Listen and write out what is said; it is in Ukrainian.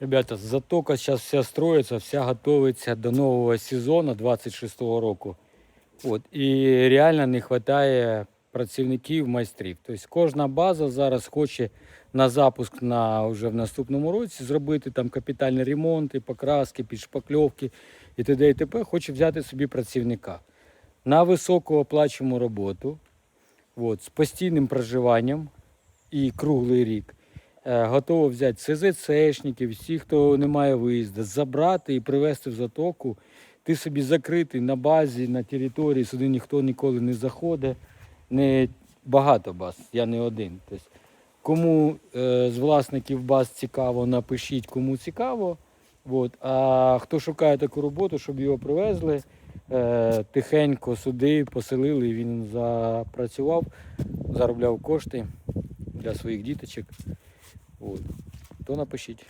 Ребята, затока сейчас вся строится, вся готовится до нового сезону 26-го року. От, і реально не вистачає працівників, майстрів. Тобто кожна база зараз хоче на запуск на вже в наступному році зробити там капітальні ремонти, покраски, підшпакльовки і т.д. і т.п. Хоче взяти собі працівника на високооплачувану роботу, от, з постійним проживанням і круглий рік. Е, Готово взяти СЗЦшників, всіх, хто не має виїзду, забрати і привезти в затоку. Ти собі закритий на базі, на території, сюди ніхто ніколи не заходить. Не багато баз, я не один. Тобто, кому е, з власників баз цікаво, напишіть, кому цікаво. От. А хто шукає таку роботу, щоб його привезли, е, тихенько сюди поселили, він запрацював, заробляв кошти для своїх діточок. От. То напишіть.